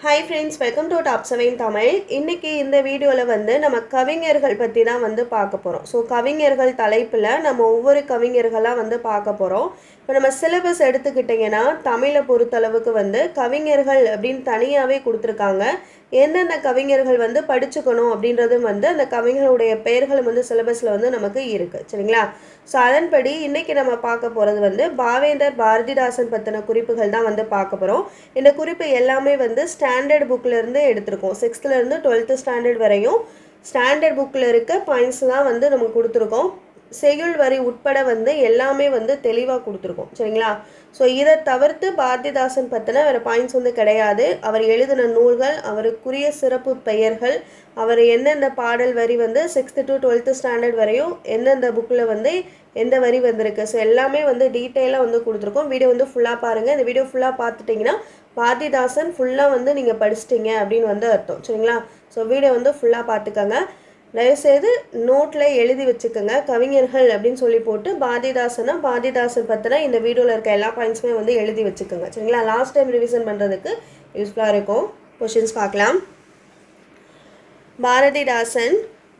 Hi friends welcome to top seven Tamil இன்றைக்கி இந்த வீடியோவில் வந்து நம்ம கவிஞர்கள் பற்றி தான் வந்து பார்க்க போகிறோம் ஸோ கவிஞர்கள் தலைப்பில் நம்ம ஒவ்வொரு கவிஞர்களாக வந்து பார்க்க போகிறோம் இப்போ நம்ம சிலபஸ் எடுத்துக்கிட்டிங்கன்னா தமிழை பொறுத்தளவுக்கு வந்து கவிஞர்கள் அப்படின்னு தனியாகவே கொடுத்துருக்காங்க. எந்தெந்த கவிஞர்கள் வந்து படிச்சுக்கணும் அப்படின்றதும் வந்து அந்த கவிஞர்களுடைய பெயர்களும் வந்து சிலபஸில் வந்து நமக்கு இருக்குது சரிங்களா? ஸோ அதன்படி இன்றைக்கி நம்ம பார்க்க போகிறது வந்து பாவேந்தர் பாரதிதாசன் பற்றின குறிப்புகள் தான் வந்து பார்க்க போகிறோம் இந்த குறிப்பு எல்லாமே வந்து ஸ்டாண்டர்ட் புக்கிலேருந்து எடுத்திருக்கோம். சிக்ஸ்த்துலேருந்து டுவெல்த்து ஸ்டாண்டர்ட் வரையும் ஸ்டாண்டர்ட் புக்கில் இருக்க பாயிண்ட்ஸ் தான் வந்து நம்ம கொடுத்துருக்கோம். செய்யுள் வரி உட்பட வந்து எல்லாமே வந்து தெளிவாக கொடுத்துருக்கோம். சரிங்களா? ஸோ இதை தவிர்த்து பாரதிதாசன் பற்றின வேறு பாயிண்ட்ஸ் வந்து கிடையாது. அவர் எழுதின நூல்கள் அவருக்குரிய சிறப்பு பெயர்கள் அவர் எந்தெந்த பாடல் வரி வந்து சிக்ஸ்த்து டு டுவெல்த்து ஸ்டாண்டர்ட் வரையும் எந்தெந்த புக்கில் வந்து எந்த வரி வந்திருக்கு. ஸோ எல்லாமே வந்து டீட்டெயிலாக வந்து கொடுத்துருக்கோம். வீடியோ வந்து ஃபுல்லாக பாருங்கள் இந்த வீடியோ ஃபுல்லாக பார்த்துட்டிங்கன்னா பாரதிதாசன் ஃபுல்லாக வந்து நீங்கள் படிச்சிட்டிங்க அப்படின்னு வந்து அர்த்தம். சரிங்களா? ஸோ வீடியோ வந்து ஃபுல்லாக பார்த்துக்கோங்க. தயவுசெய்து நோட்டில் எழுதி வச்சுக்கோங்க. கவிஞர்கள் அப்படின்னு சொல்லி போட்டு பாரதிதாசனா பாரதிதாசன் பற்றின இந்த வீடியோவில் இருக்க எல்லா பாயிண்ட்ஸுமே வந்து எழுதி வச்சுக்கோங்க. சரிங்களா? லாஸ்ட் டைம் ரிவிஷன் பண்ணுறதுக்கு யூஸ்ஃபுல்லாக இருக்கும். கொஷின்ஸ் பார்க்கலாம். பாரதிதாசன்.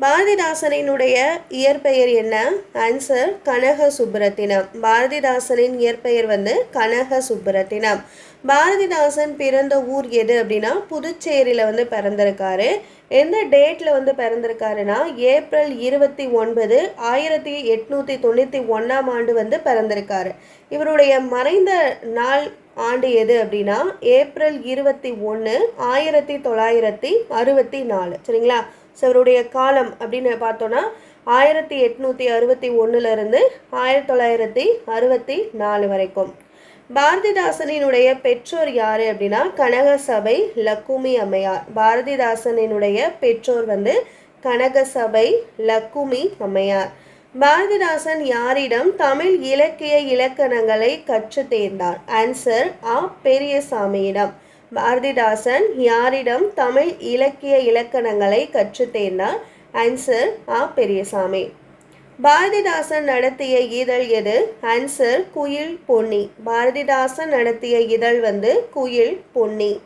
பாரதிதாசனினுடைய இயற்பெயர் என்ன? ஆன்சர் கனக சுப்ரத்தினம் பாரதிதாசனின் இயற்பெயர் வந்து கனக சுப்ரத்தினம் பாரதிதாசன் பிறந்த ஊர் எது அப்படின்னா புதுச்சேரியில் வந்து பிறந்திருக்காரு. எந்த டேட்டில் வந்து பிறந்திருக்காருன்னா ஏப்ரல் இருபத்தி ஒன்பது ஆயிரத்தி எட்நூற்றி தொண்ணூற்றி ஒன்றாம் ஆண்டு வந்து பிறந்திருக்காரு. இவருடைய மறைந்த நாள் ஆண்டு எது அப்படின்னா ஏப்ரல் இருபத்தி ஒன்று ஆயிரத்தி தொள்ளாயிரத்தி அறுபத்தி நாலு. சரிங்களா? ஸோ இவருடைய காலம் அப்படின்னு பார்த்தோன்னா ஆயிரத்தி எட்நூற்றி அறுபத்தி ஒன்றுலேருந்து ஆயிரத்தி தொள்ளாயிரத்தி அறுபத்தி நாலு வரைக்கும். பாரதிதாசனினுடைய பெற்றோர் யார் அப்படின்னா கனகசபை லக்குமி அம்மையார். பாரதிதாசனினுடைய பெற்றோர் வந்து கனகசபை லக்குமி அம்மையார். பாரதிதாசன் யாரிடம் தமிழ் இலக்கிய இலக்கணங்களை கற்று தேர்ந்தார்? ஆன்சர் ஆ பெரியசாமியிடம். பாரதிதாசன் யாரிடம் தமிழ் இலக்கிய இலக்கணங்களை கற்று தேர்ந்தார்? ஆன்சர் ஆ பெரியசாமி. பாரதிதாசன் நடத்திய இதழ் எது? ஆன்சர் குயில் பொன்னி. பாரதிதாசன் நடத்திய இதழ் வந்து குயில் பொன்னி.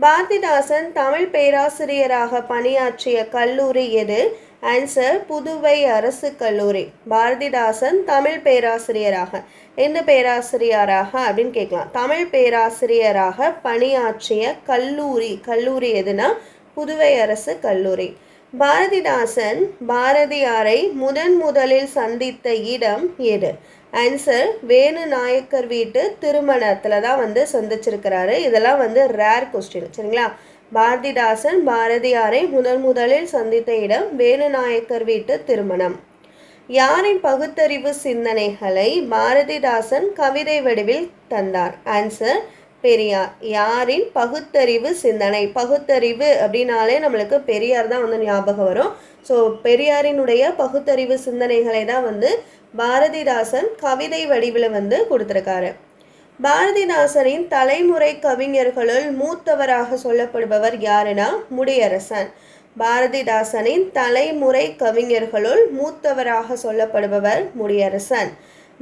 பாரதிதாசன் தமிழ் பேராசிரியராக பணியாற்றிய கல்லூரி எது? ஆன்சர் புதுவை அரசு கல்லூரி. பாரதிதாசன் தமிழ் பேராசிரியராக. எந்த பேராசிரியராக அப்படின்னு கேட்கலாம். தமிழ் பேராசிரியராக பணியாற்றிய கல்லூரி. கல்லூரி எதுனா? புதுவை அரசு கல்லூரி. பாரதிதாசன் பாரதியாரை முதன் முதலில் சந்தித்த இடம் எது? ஆன்சர் வேணு நாயக்கர் வீட்டு திருமணத்தில் தான் வந்து சந்திச்சிருக்கிறாரு. இதெல்லாம் வந்து ரேர் கொஸ்டின் சரிங்களா? பாரதிதாசன் பாரதியாரை முதன் முதலில் சந்தித்த இடம் வேணு நாயக்கர் வீட்டு திருமணம். யாரின் பகுத்தறிவு சிந்தனைகளை பாரதிதாசன் கவிதை வடிவில் தந்தார்? ஆன்சர் பெரியார் யாரின் பகுத்தறிவு சிந்தனை? பகுத்தறிவு அப்படின்னாலே நம்மளுக்கு பெரியார் தான் வந்து ஞாபகம் வரும். ஸோ பெரியாரினுடைய பகுத்தறிவு சிந்தனைகளை தான் வந்து பாரதிதாசன் கவிதை வடிவில் வந்து கொடுத்துருக்காரு. பாரதிதாசனின் தலைமுறை கவிஞர்களுள் மூத்தவராக சொல்லப்படுபவர் யாருன்னா? முடியரசன். பாரதிதாசனின் தலைமுறை கவிஞர்களுள் மூத்தவராக சொல்லப்படுபவர் முடியரசன்.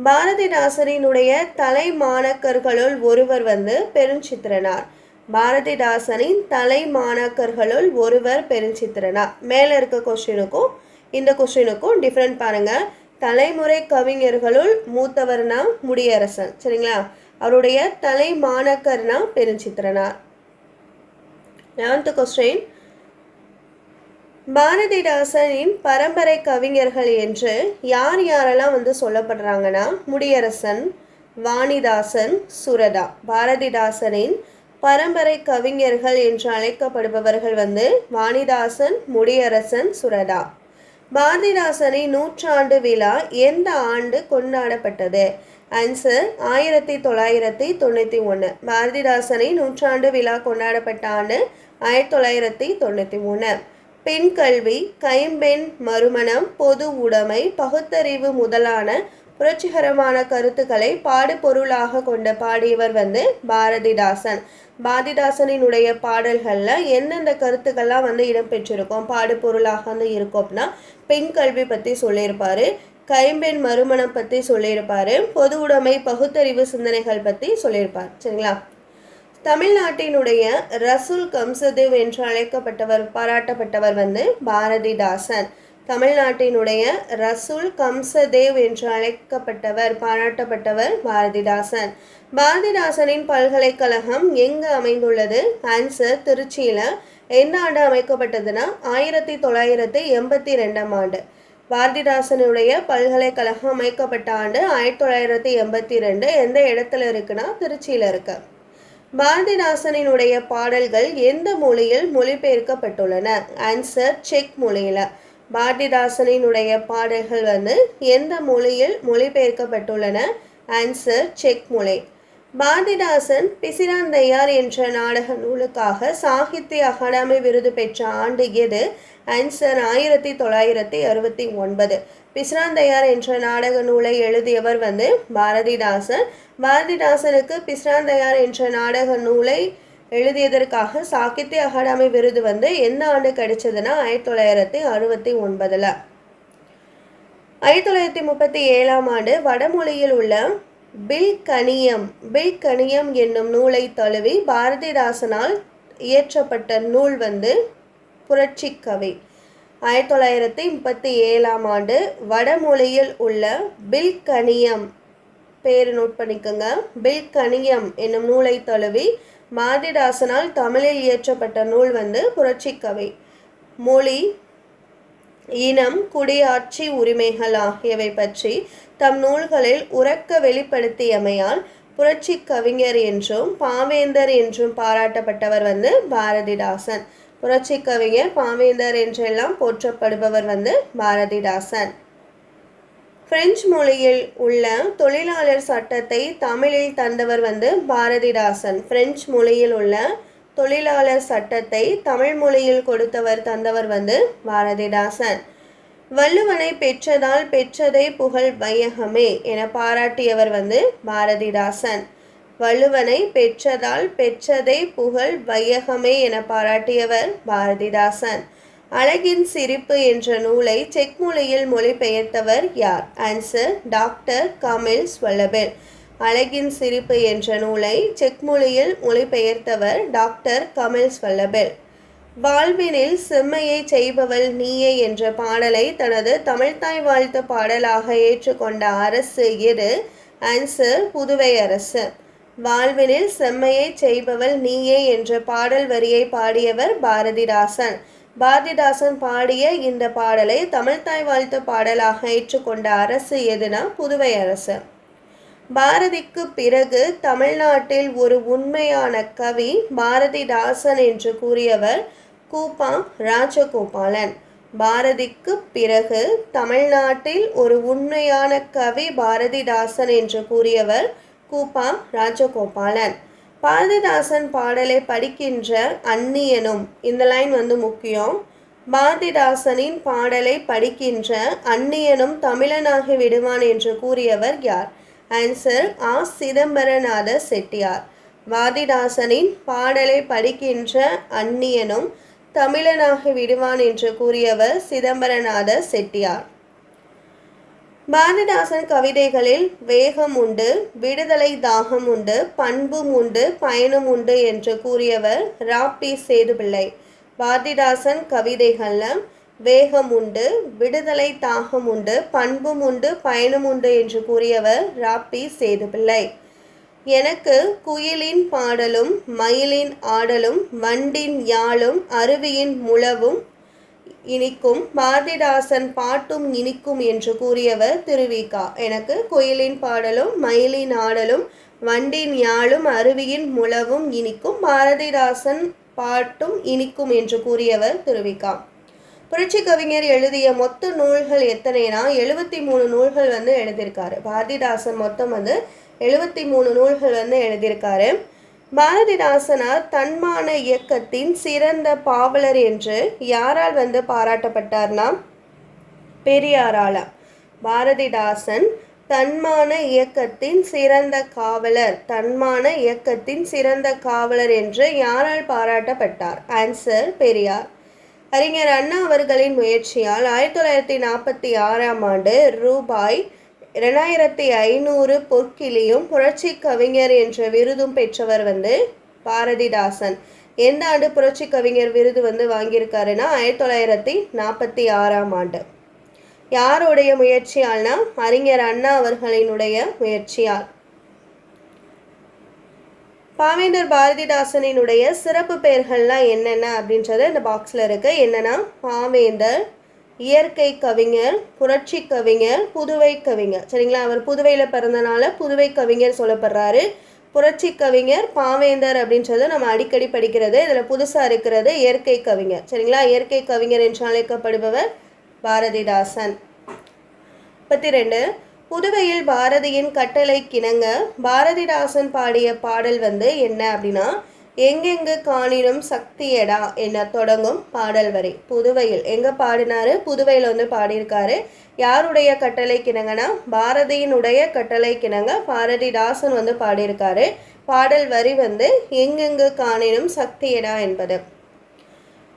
பாரதிதாசனினுடைய தலை மாணக்கர்களுள் ஒருவர் வந்து பெருஞ்சித்திரனார். பாரதிதாசனின் தலைமாணக்கர்களுள் ஒருவர் பெருஞ்சித்திரனார். மேலே இருக்க கொஸ்டினுக்கும் இந்த கொஸ்டினுக்கும் டிஃப்ரெண்ட் பாருங்கள் தலைமுறை கவிஞர்களுள் மூத்தவர்னா முடியரசன் சரிங்களா? அவருடைய தலை மாணக்கர்னா பெருஞ்சித்திரனார். லெவன்த்து கொஸ்டின் பாரதிதாசனின் பரம்பரை கவிஞர்கள் என்று யார் யாரெல்லாம் வந்து சொல்லப்படுறாங்கன்னா முடியரசன் வாணிதாசன் சுரதா. பாரதிதாசனின் பரம்பரை கவிஞர்கள் என்று அழைக்கப்படுபவர்கள் வந்து வாணிதாசன் முடியரசன் சுரதா. பாரதிதாசனின் நூற்றாண்டு விழா எந்த ஆண்டு கொண்டாடப்பட்டது? ஆன்சர் ஆயிரத்தி தொள்ளாயிரத்தி தொண்ணூற்றி ஒன்று பாரதிதாசனின் நூற்றாண்டு விழா கொண்டாடப்பட்ட ஆண்டு ஆயிரத்தி தொள்ளாயிரத்தி தொண்ணூற்றி மூணு பெண் கல்வி கைம்பெண் மறுமணம் பொது உடைமை பகுத்தறிவு முதலான புரட்சிகரமான கருத்துக்களை பாடுபொருளாக கொண்ட பாடியவர் வந்து பாரதிதாசன். பாரதிதாசனினுடைய பாடல்களில் எந்தெந்த கருத்துக்கள்லாம் வந்து இடம்பெற்றிருக்கும் பாடுபொருளாக வந்து இருக்கும் அப்படின்னா பெண் கல்வி பற்றி சொல்லியிருப்பார் கைம்பெண் மறுமணம் பற்றி சொல்லியிருப்பார் பொது உடைமை பகுத்தறிவு சிந்தனைகள் பற்றி சொல்லியிருப்பார். சரிங்களா? தமிழ்நாட்டினுடைய ரசூல் கம்சதேவ் என்று அழைக்கப்பட்டவர் பாராட்டப்பட்டவர் வந்து பாரதிதாசன். தமிழ்நாட்டினுடைய ரசூல் கம்சதேவ் என்று அழைக்கப்பட்டவர் பாராட்டப்பட்டவர் பாரதிதாசன். பாரதிதாசனின் பல்கலைக்கழகம் எங்கு அமைந்துள்ளது? ஆன்சர் திருச்சியில் எந்த ஆண்டு அமைக்கப்பட்டதுன்னா ஆயிரத்தி தொள்ளாயிரத்தி எண்பத்தி ரெண்டாம் ஆண்டு. பாரதிதாசனுடைய பல்கலைக்கழகம் அமைக்கப்பட்ட ஆண்டு ஆயிரத்தி தொள்ளாயிரத்தி எண்பத்தி ரெண்டு. எந்த இடத்துல இருக்குன்னா திருச்சியில் இருக்குது பாரதிதாசனினுடைய பாடல்கள் எந்த மொழியில் மொழிபெயர்க்கப்பட்டுள்ளன? ஆன்சர் செக் மொழியில். பாரதிதாசனினுடைய பாடல்கள் வந்து எந்த மொழியில் மொழிபெயர்க்கப்பட்டுள்ளன? ஆன்சர் செக் மொழி. பாரதிதாசன் பிசிராந்தையார் என்ற நாடக நூலுக்காக சாகித்ய அகாடமி விருது பெற்ற ஆண்டு எது? ஆன்சர் ஆயிரத்தி தொள்ளாயிரத்தி அறுபத்தி ஒன்பது. பிஸ்ராந்தையார் என்ற நாடக நூலை எழுதியவர் வந்து பாரதிதாசன். பாரதிதாசனுக்கு பிஸ்ராந்தையார் என்ற நாடக நூலை எழுதியதற்காக சாகித்ய அகாடமி விருது வந்து எந்த ஆண்டு கிடைச்சதுன்னா ஆயிரத்தி தொள்ளாயிரத்தி அறுபத்தி ஒன்பதில். ஆயிரத்தி தொள்ளாயிரத்தி முப்பத்தி ஏழாம் ஆண்டு வடமொழியில் உள்ள பில் கனியம் பில் கனியம் என்னும் நூலை தழுவி பாரதிதாசனால் இயற்றப்பட்ட நூல் வந்து புரட்சிக்கவி ஆயிரத்தி தொள்ளாயிரத்தி முப்பத்தி ஏழாம் ஆண்டு வடமொழியில் உள்ள பில் கனியம். பேர் நோட் பண்ணிக்கோங்க. பில் கனியம் என்னும் நூலை தழுவி பாரதிதாசனால் தமிழில் இயற்றப்பட்ட நூல் வந்து புரட்சிக்கவி. மொழி இனம் குடியாட்சி உரிமைகள் ஆகியவை பற்றி தம் நூல்களில் உறக்க வெளிப்படுத்தியமையால் புரட்சி கவிஞர் என்றும் பாவேந்தர் என்றும் பாராட்டப்பட்டவர் வந்து பாரதிதாசன். புரட்சி கவிஞர் பாவேந்தர் என்றெல்லாம் போற்றப்படுபவர் வந்து பாரதிதாசன். பிரெஞ்சு மொழியில் உள்ள தொழிலாளர் சட்டத்தை தமிழில் தந்தவர் வந்து பாரதிதாசன். பிரெஞ்சு மொழியில் உள்ள தொழிலாளர் சட்டத்தை தமிழ் மொழியில் கொடுத்தவர் தந்தவர் வந்து பாரதிதாசன். வள்ளுவனை பெற்றதால் பெற்றதை புகழ் வையகமே என பாராட்டியவர் வந்து பாரதிதாசன். வள்ளுவனை பெற்றதால் பெற்றதை புகழ் வையகமே என பாராட்டியவர் பாரதிதாசன். அழகின் சிரிப்பு என்ற நூலை செக் மொழியில் மொழிபெயர்த்தவர் யார்? ஆன்சர் டாக்டர் கமில் ஸ்வல்லபெல் அழகின் சிரிப்பு என்ற நூலை செக் மொழியில் மொழிபெயர்த்தவர் டாக்டர் கமில் ஸ்வல்லபெல் வாழ்வினில் செம்மையை செய்பவள் நீயே என்ற பாடலை தனது தமிழ்தாய் வாழ்த்து பாடலாக ஏற்றுக்கொண்ட அரசு எது? ஆன்சர் புதுவை அரசு. வாழ்வினில் செம்மையை செய்பவள் நீயே என்ற பாடல் வரியை பாடியவர் பாரதிதாசன். பாரதிதாசன் பாடிய இந்த பாடலை தமிழ்தாய் வாழ்த்து பாடலாக ஏற்றுக்கொண்ட அரசு எதுனா? புதுவை அரசு. பாரதிக்கு பிறகு தமிழ்நாட்டில் ஒரு உண்மையான கவி பாரதிதாசன் என்று கூறியவர் கூப்பா ராஜகோபாலன். பாரதிக்கு பிறகு தமிழ்நாட்டில் ஒரு உண்மையான கவி பாரதிதாசன் என்று கூறியவர் கூப்பா ராஜகோபாலன். பாரதிதாசன் பாடலை படிக்கின்ற அந்நியனும் இந்த லைன் வந்து முக்கியம். பாரதிதாசனின் பாடலை படிக்கின்ற அந்நியனும் தமிழனாகி விடுவான் என்று கூறியவர் யார்? ஆன்சர் ஆ. சிதம்பரநாத செட்டியார். பாரதிதாசனின் பாடலை படிக்கின்ற அந்நியனும் தமிழனாகி விடுவான் என்று கூறியவர் சிதம்பரநாத செட்டியார். பாரதிதாசன் கவிதைகளில் வேகம் உண்டு விடுதலை தாகம் உண்டு பண்பும் உண்டு பயனும் உண்டு என்று கூறியவர் ராப்பி சேதுபிள்ளை. பாரதிதாசன் கவிதைகளில் வேகம் உண்டு விடுதலை தாகம் உண்டு பண்பும் உண்டு பயனும் உண்டு என்று கூறியவர் ராப்பி சேதுபிள்ளை. எனக்கு குயிலின் பாடலும் மயிலின் ஆடலும் வண்டின் யாழும் அருவியின் முழவும் இனிக்கும் பாரதிதாசன் பாட்டும் இனிக்கும் என்று கூறியவர் திருவிகா எனக்கு குயிலின் பாடலும் மயிலின் ஆடலும் வண்டின் யாழும் அருவியின் முழவும் இனிக்கும் பாரதிதாசன் பாட்டும் இனிக்கும் என்று கூறியவர் திருவிகா புரட்சி கவிஞர் எழுதிய மொத்த நூல்கள் எத்தனைனா எழுபத்தி மூணு நூல்கள் வந்து எழுதியிருக்காரு. பாரதிதாசன் மொத்தம் வந்து எழுபத்தி மூணு நூல்கள் வந்து எழுதியிருக்காரு. பாரதிதாசனார் தன்மான இயக்கத்தின் சிறந்த பாவலர் என்று யாரால் வந்து பாராட்டப்பட்டார்னா? பெரியாரால. பாரதிதாசன் தன்மான இயக்கத்தின் சிறந்த காவலர் தன்மான இயக்கத்தின் சிறந்த காவலர் என்று யாரால் பாராட்டப்பட்டார்? ஆன்சர் பெரியார். அறிஞர் அண்ணா அவர்களின் முயற்சியால் ஆயிரத்தி தொள்ளாயிரத்தி நாற்பத்தி ஆறாம் ஆண்டு ரூபாய் இரண்டாயிரத்தி ஐநூறு பொற்கிளியும் புரட்சி கவிஞர் என்ற விருதும் பெற்றவர் வந்து பாரதிதாசன். எந்த ஆண்டு புரட்சி கவிஞர் விருது வந்து வாங்கியிருக்காருன்னா ஆயிரத்தி தொள்ளாயிரத்தி நாற்பத்தி ஆறாம் ஆண்டு. யாருடைய முயற்சியால்னா அறிஞர் அண்ணா அவர்களினுடைய முயற்சியால். பாவேந்தர் பாரதிதாசனினுடைய சிறப்பு பெயர்கள்லாம் என்னென்ன அப்படின்றது இந்த பாக்ஸில் இருக்குது என்னென்னா பாவேந்தர் இயற்கை கவிஞர் புரட்சி கவிஞர் புதுவை கவிஞர். சரிங்களா? அவர் புதுவையில் பிறந்தனால புதுவை கவிஞர் சொல்லப்படுறாரு. புரட்சி கவிஞர் பாவேந்தர் அப்படின்றது நம்ம அடிக்கடி படிக்கிறது. இதில் புதுசாக இருக்கிறது இயற்கை கவிஞர். சரிங்களா? இயற்கை கவிஞர் என்று அழைக்கப்படுபவர் பாரதிதாசன். முப்பத்தி ரெண்டு புதுவையில் பாரதியின் கட்டளை கிணங்க பாரதிதாசன் பாடிய பாடல் வந்து என்ன அப்படின்னா எங்கெங்கு காணினும் சக்தியடா என தொடங்கும் பாடல் வரி. புதுவையில் எங்க பாடினாரு? புதுவையில் வந்து பாடியிருக்காரு. யாருடைய கட்டளை கிணங்கன்னா பாரதியினுடைய கட்டளை கிணங்க பாரதிதாசன் வந்து பாடியிருக்காரு. பாடல் வரி வந்து எங்கெங்கு காணினும் சக்தியடா என்பது.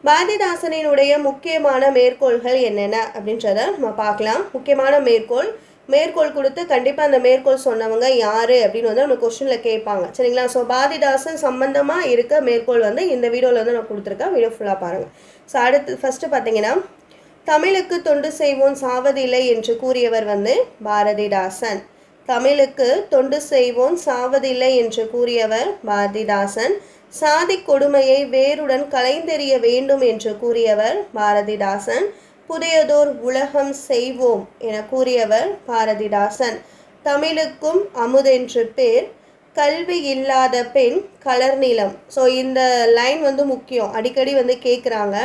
பாரதிதாசனினுடைய முக்கியமான மேற்கோள்கள் என்னென்ன? அப்படின்றத நம்ம பார்க்கலாம். முக்கியமான மேற்கோள் மேற்கோள் கொடுத்து கண்டிப்பாக அந்த மேற்கோள் சொன்னவங்க யார் அப்படின்னு வந்து நம்ம கொஸ்டினில் கேட்பாங்க. சரிங்களா? ஸோ பாரதிதாசன் சம்பந்தமாக இருக்க மேற்கோள் வந்து இந்த வீடியோவில் வந்து நான் கொடுத்துருக்கேன். வீடியோ ஃபுல்லாக பாருங்கள் ஸோ அடுத்து ஃபஸ்ட்டு பார்த்தீங்கன்னா தமிழுக்கு தொண்டு செய்வோம் சாவதில்லை என்று கூறியவர் வந்து பாரதிதாசன். தமிழுக்கு தொண்டு செய்வோம் சாவதில்லை என்று கூறியவர் பாரதிதாசன். சாதி கொடுமையை வேருடன் கலைந்தெறிய வேண்டும் என்று கூறியவர் பாரதிதாசன். புதியதோர் உலகம் செய்வோம் என கூறியவர் பாரதிதாசன். தமிழுக்கும் அமுதென்று பேர் கல்வி இல்லாத பெண் கலர் நிலம். ஸோ இந்த லைன் வந்து முக்கியம். அடிக்கடி வந்து கேட்குறாங்க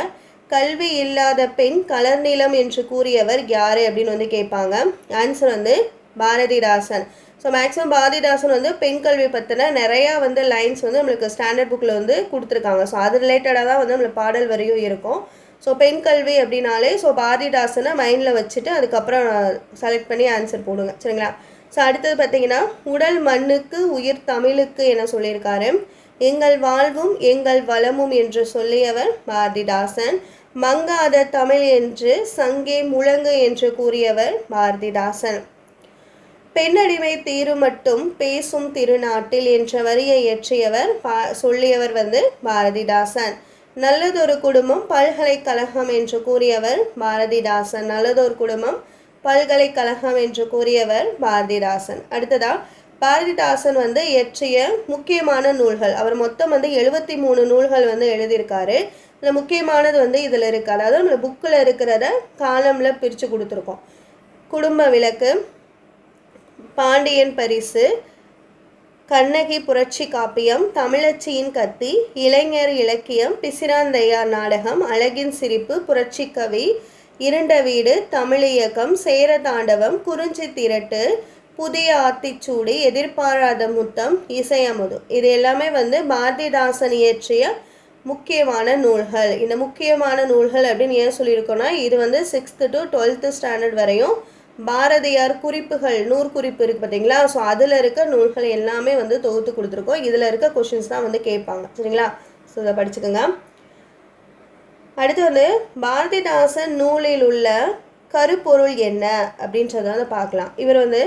கல்வி இல்லாத பெண் கலர் நிலம் என்று கூறியவர் யார் அப்படின்னு வந்து கேட்பாங்க ஆன்சர் வந்து பாரதிதாசன். ஸோ மேக்ஸிமம் பாரதிதாசன் வந்து பெண் கல்வி பற்றின நிறையா வந்து லைன்ஸ் வந்து நம்மளுக்கு ஸ்டாண்டர்ட் புக்கில் வந்து கொடுத்துருக்காங்க. ஸோ அது ரிலேட்டடாக தான் வந்து நம்மளுக்கு பாடல் வரையும் இருக்கும். ஸோ பெண் கல்வி அப்படின்னாலே ஸோ பாரதிதாசனை மைண்டில் வச்சுட்டு அதுக்கப்புறம் uh, செலக்ட் பண்ணி ஆன்சர் போடுங்க. சரிங்களா? ஸோ அடுத்தது பார்த்தீங்கன்னா உடல் மண்ணுக்கு உயிர் தமிழுக்கு என சொல்லியிருக்காரு? எங்கள் வாழ்வும் எங்கள் வளமும் என்று சொல்லியவர் பாரதிதாசன். மங்காத தமிழ் என்று சங்கே முழங்கு என்று கூறியவர் பாரதிதாசன். பெண்ணடிமை தீரு மட்டும் பேசும் திருநாட்டில் என்ற வரியை இயற்றியவர் பா சொல்லியவர் வந்து பாரதிதாசன். நல்லதொரு குடும்பம் பல்கலைக்கழகம் என்று கூறியவர் பாரதிதாசன். நல்லதொரு குடும்பம் பல்கலைக்கழகம் என்று கூறியவர் பாரதிதாசன். அடுத்ததா பாரதிதாசன் வந்து இயற்றிய முக்கியமான நூல்கள். அவர் மொத்தம் வந்து எழுபத்தி மூணு நூல்கள் வந்து எழுதியிருக்காரு. இதில் முக்கியமானது வந்து இதில் இருக்குது அதாவது நம்ம புக்கில் இருக்கிறத காலமில் பிரித்து கொடுத்துருக்கோம். குடும்ப விளக்கு பாண்டியன் பரிசு கண்ணகி புரட்சி காப்பியம் தமிழச்சியின் கத்தி இளைஞர் இலக்கியம் பிசிராந்தையார் நாடகம் அழகின் சிரிப்பு புரட்சி கவி இருண்ட வீடு தமிழியக்கம் சேர தாண்டவம் குறிஞ்சி திரட்டு புதிய ஆத்திச்சூடி எதிர்பாராத முத்தம் இசையமுது. இது எல்லாமே வந்து பாரதிதாசன் இயற்றிய முக்கியமான நூல்கள். இந்த முக்கியமான நூல்கள் அப்படின்னு ஏன் சொல்லியிருக்கோன்னா இது வந்து சிக்ஸ்த்து டு டுவெல்த்து ஸ்டாண்டர்ட் வரையும் பாரதியார் குறிப்புகள் நூற்குறிப்பு இருக்குது பார்த்தீங்களா ஸோ அதில் இருக்க நூல்கள் எல்லாமே வந்து தொகுத்து கொடுத்துருக்கோம். இதில் இருக்க கொஷின்ஸ் தான் வந்து கேட்பாங்க. சரிங்களா? ஸோ இதை படிச்சுக்கோங்க. அடுத்து வந்து பாரதிதாசன் நூலில் உள்ள கருப்பொருள் என்ன? அப்படின்றத வந்து பார்க்கலாம். இவர் வந்து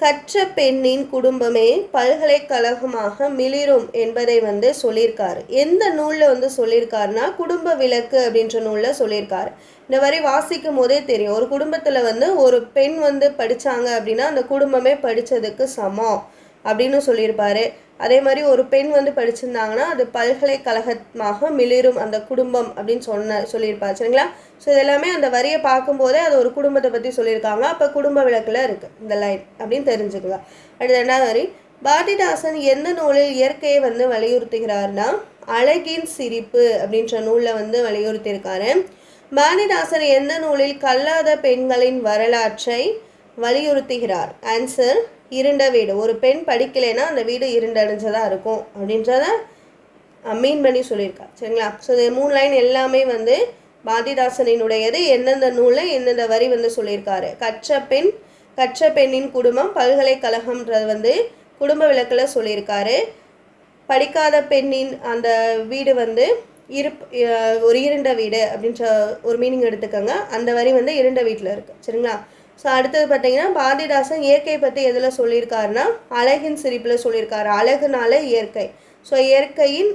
கற்ற பெண்ணின் குடும்பமே பல்கலைக்கழகமாக மிளிரும் என்பதை வந்து சொல்லியிருக்காரு. எந்த நூலில் வந்து சொல்லியிருக்காருனா குடும்ப விளக்கு அப்படின்ற நூலில் சொல்லியிருக்காரு. இந்த வரி வாசிக்கும் போதே தெரியும். ஒரு குடும்பத்தில் வந்து ஒரு பெண் வந்து படித்தாங்க அப்படின்னா அந்த குடும்பமே படித்ததுக்கு சமம் அப்படின்னு சொல்லியிருப்பாரு. அதே மாதிரி ஒரு பெண் வந்து படிச்சிருந்தாங்கன்னா அது பல்கலைக்கழகமாக மிளிரும் அந்த குடும்பம் அப்படின்னு சொன்ன சொல்லியிருப்பாரு. சரிங்களா? ஸோ இதெல்லாமே அந்த வரியை பார்க்கும்போதே அது ஒரு குடும்பத்தை பற்றி சொல்லியிருக்காங்க. அப்போ குடும்ப விளக்கில் இருக்குது இந்த லைன் அப்படின்னு தெரிஞ்சுக்கோங்க. அடுத்து ரெண்டாவது வரி. பாரதிதாசன் எந்த நூலில் இயற்கையை வந்து வலியுறுத்துகிறார்னா அழகின் சிரிப்பு அப்படின்ற நூலில் வந்து வலியுறுத்தியிருக்காரு. பாரதிதாசன் எந்த நூலில் கல்லாத பெண்களின் வரலாற்றை வலியுறுத்துகிறார்? ஆன்சர் இருண்ட வீடு. ஒரு பெண் படிக்கலைன்னா அந்த வீடு இருண்டடைஞ்சதாக இருக்கும் அப்படின்றத மீன் பண்ணி சொல்லியிருக்கா. சரிங்களா? ஸோ இந்த மூணு லைன் எல்லாமே வந்து பாரதிதாசனினுடையது. எந்தெந்த நூலில் எந்தெந்த வரி வந்து சொல்லியிருக்காரு? கற்ற பெண் கற்ற பெண்ணின் குடும்பம் பல்கலைக்கழகம்ன்றது வந்து குடும்ப விளக்கில் சொல்லியிருக்காரு. படிக்காத பெண்ணின் அந்த வீடு வந்து இருப் ஒரு இருண்ட வீடு அப்படின்ற ஒரு மீனிங் எடுத்துக்கோங்க. அந்த வரி வந்து இருண்ட வீட்டில் இருக்குது சரிங்களா? ஸோ அடுத்தது பார்த்தீங்கன்னா பாரதிதாசன் இயற்கை பற்றி எதில் சொல்லியிருக்காருன்னா அழகின் சிரிப்பில் சொல்லியிருக்காரு. அழகுனால இயற்கை. ஸோ இயற்கையின்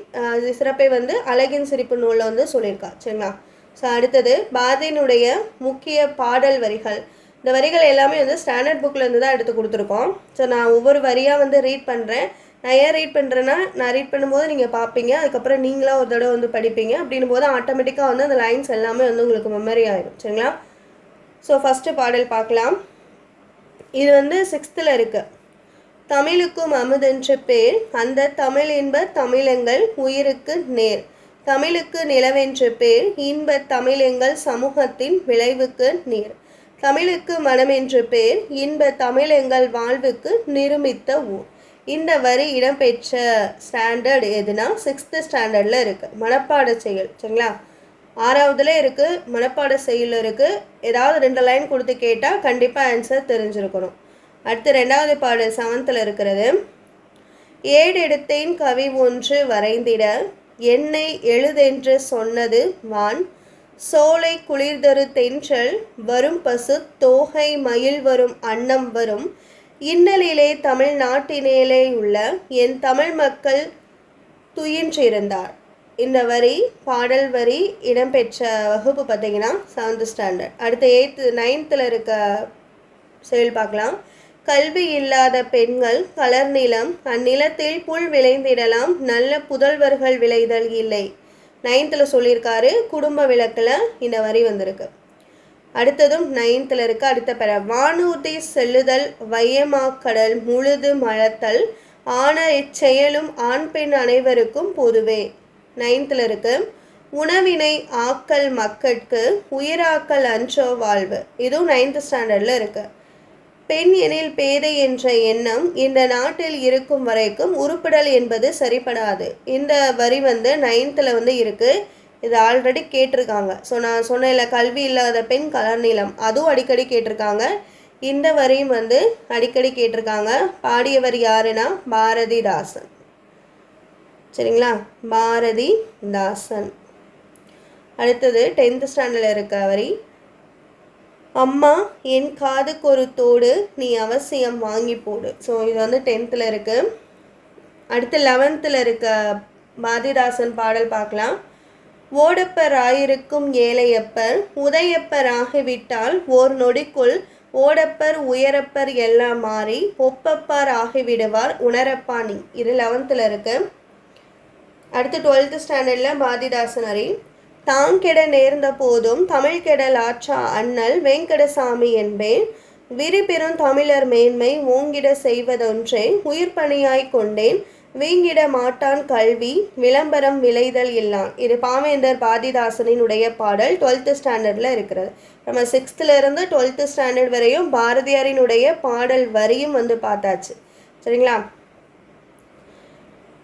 சிறப்பை வந்து அழகின் சிரிப்பு நூலில் வந்து சொல்லியிருக்கா சரிங்களா? ஸோ அடுத்தது பாரதியினுடைய முக்கிய பாடல் வரிகள். இந்த வரிகள் எல்லாமே வந்து ஸ்டாண்டர்ட் புக்கில் இருந்து தான் எடுத்து கொடுத்துருக்கோம். ஸோ நான் ஒவ்வொரு வரியாக வந்து ரீட் பண்ணுறேன் நான் ஏன் ரீட் பண்ணுறேன்னா நான் ரீட் பண்ணும்போது நீங்கள் பார்ப்பீங்க அதுக்கப்புறம் நீங்களாக ஒரு தடவை வந்து படிப்பீங்க. அப்படின்னும் போது ஆட்டோமேட்டிக்காக வந்து அந்த லைன்ஸ் எல்லாமே வந்து உங்களுக்கு மெமரி ஆகிடும் சரிங்களா? ஸோ ஃபஸ்ட்டு பாடல் பார்க்கலாம். இது வந்து சிக்ஸ்த்தில் இருக்குது தமிழுக்கும் அமுதென்று பேர் அந்த தமிழ் இன்ப தமிழங்கள் உயிருக்கு நேர். தமிழுக்கு நிலவென்று பேர் இன்ப தமிழெங்கள் சமூகத்தின் விளைவுக்கு நீர். தமிழுக்கு மனம் என்று பேர் இன்ப தமிழெங்கள் வாழ்வுக்கு நிருமித்த ஊர். இந்த வரி இடம்பெற்ற ஸ்டாண்டர்ட் எதுனா சிக்ஸ்த்து ஸ்டாண்டர்டில் இருக்குது மனப்பாட செயல் சரிங்களா? ஆறாவதுல இருக்குது மனப்பாட செயல் இருக்குது ஏதாவது ரெண்டு லைன் கொடுத்து கேட்டால் கண்டிப்பாக ஆன்சர் தெரிஞ்சிருக்கணும். அடுத்து ரெண்டாவது பாடு செவன்த்தில் இருக்கிறது. ஏடு எடுத்தேன் கவி ஒன்று வரைந்திட என்னை எழுதென்று சொன்னது வான். சோலை குளிர்தரு தென்றல் வரும் பசு தோகை மயில் வரும் அன்னம் வரும். இன்னலிலே தமிழ்நாட்டினிலே உள்ள என் தமிழ் மக்கள் துயின்றிருந்தார் இந்த வரி பாடல் வரி இடம்பெற்ற வகுப்பு பார்த்தீங்கன்னா செவன்த் ஸ்டாண்டர்ட் அடுத்த எயித்து நைன்த்தில் இருக்க செயல் பார்க்கலாம். கல்வி இல்லாத பெண்கள் கலர் நிலம் அந்நிலத்தில் புல் விளைந்திடலாம் நல்ல புதல்வர்கள் விளைதல் இல்லை. நைன்த்தில் சொல்லியிருக்காரு குடும்ப விளக்கில் இந்த வரி வந்திருக்கு. அடுத்ததும் நைன்த்தில் இருக்க அடுத்த பெற. வானூர்தி செல்லுதல் வையமாக்கடல் முழுது மழத்தல் ஆன இச்செயலும் ஆண் பெண் அனைவருக்கும் பொதுவே. நைன்த்தில் இருக்கு உணவினை ஆக்கல் மக்கட்கு உயிராக்கல் அன்றோ வாழ்வு. இதுவும் நைன்த் ஸ்டாண்டர்டில் இருக்கு. பெண் எனில் பேதை என்ற எண்ணம் இந்த நாட்டில் இருக்கும் வரைக்கும் உருப்பிடல் என்பது சரிப்படாது. இந்த வரி வந்து நைன்த்தில் வந்து இருக்கு இது ஆல்ரெடி கேட்டிருக்காங்க. ஸோ நான் சொன்னேன்ல கல்வி இல்லாத பெண் கலர் நீளம் அதுவும் அடிக்கடி கேட்டிருக்காங்க. இந்த வரியும் வந்து அடிக்கடி கேட்டிருக்காங்க. பாடியவர் யாருன்னா பாரதிதாசன். சரிங்களா? பாரதி தாசன் அடுத்தது டென்த் ஸ்டாண்டர்டில் இருக்க வரி. அம்மா என் காதுக்கு ஒரு தோடு நீ அவசியம் வாங்கி போடு. ஸோ இது வந்து டென்த்தில் இருக்குது அடுத்து லெவன்த்தில் இருக்க பாரதிதாசன் பாடல் பார்க்கலாம். ஓடப்பராயிருக்கும் ஏழையப்பர் உதயப்பர் ஆகிவிட்டால் ஓர் நொடிக்குள் ஓடப்பர் உயரப்பர் எல்லாம் மாறி ஒப்பப்பார் ஆகிவிடுவார் உணரப்பாணி. இது லெவன்த்தில் இருக்கு. அடுத்து டுவெல்த்து ஸ்டாண்டர்டில் பாதிதாசனரி தாங் கெட நேர்ந்த போதும் தமிழ் கெடல் ஆற்றா அண்ணல் வெங்கடசாமி என்பேன். விரிபெறும் தமிழர் மேன்மை ஓங்கிட செய்வதொன்றே உயிர் பணியாய் கொண்டேன். வீங்கிட மாட்டான் கல்வி விளம்பரம் விளைதல் இல்லான் இது பாமேந்தர் பாரதிதாசனினுடைய பாடல் டுவெல்த்து ஸ்டாண்டர்டில் இருக்கிறது. நம்ம சிக்ஸ்த்துலேருந்து டுவெல்த்து ஸ்டாண்டர்ட் வரையும் பாரதியாரினுடைய பாடல் வரியும் வந்து பார்த்தாச்சு. சரிங்களா?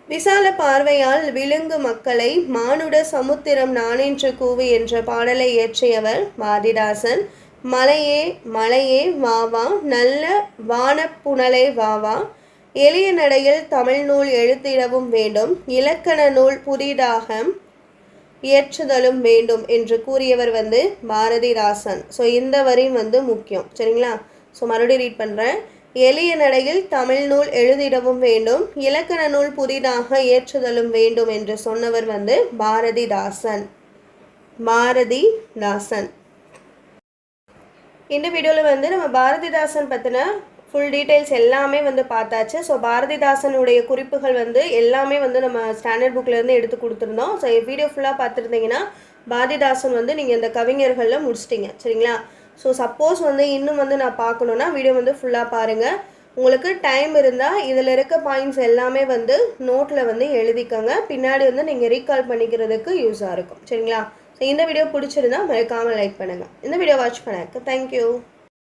விசால பார்வையால் விழுங்கு மக்களை மானுட சமுத்திரம் நானென்று கூவி என்ற பாடலை இயற்றியவர் பாரதிதாசன். மலையே மலையே வா வா நல்ல வானப்புணலை வா வா எளிய நடையில் தமிழ் நூல் எழுத்திடவும் வேண்டும் இலக்கண நூல் புதிதாக இயற்றுதலும் வேண்டும் என்று கூறியவர் வந்து பாரதிதாசன். ஸோ இந்த வரியும் வந்து முக்கியம். சரிங்களா? ஸோ மறுபடியும் ரீட் பண்ணுறேன் எளிய நடையில் தமிழ் நூல் எழுதிடவும் வேண்டும் இலக்கண நூல் புதிதாக இயற்றுதலும் வேண்டும் என்று சொன்னவர் வந்து பாரதிதாசன். பாரதிதாசன். இந்த வீடியோவில் வந்து நம்ம பாரதிதாசன் பற்றின ஃபுல் டீட்டெயில்ஸ் எல்லாமே வந்து பார்த்தாச்சு. ஸோ பாரதிதாசனுடைய குறிப்புகள் வந்து எல்லாமே வந்து நம்ம ஸ்டாண்டர்ட் புக்லேருந்து எடுத்து கொடுத்துருந்தோம். ஸோ வீடியோ ஃபுல்லாக பார்த்துருந்தீங்கன்னா பாரதிதாசன் வந்து நீங்கள் இந்த கவிஞர்களில் முடிச்சிட்டிங்க. சரிங்களா? ஸோ சப்போஸ் வந்து இன்னும் வந்து நான் பார்க்கணுன்னா வீடியோ வந்து ஃபுல்லாக பாருங்கள் உங்களுக்கு டைம் இருந்தால் இதில் இருக்க பாயிண்ட்ஸ் எல்லாமே வந்து நோட்டில் வந்து எழுதிக்கோங்க. பின்னாடி வந்து நீங்கள் ரீகால் பண்ணிக்கிறதுக்கு யூஸாக இருக்கும். சரிங்களா? ஸோ இந்த வீடியோ பிடிச்சிருந்தா மறக்காமல் லைக் பண்ணுங்கள் இந்த வீடியோ வாட்ச் பண்ணக்கு தேங்க்யூ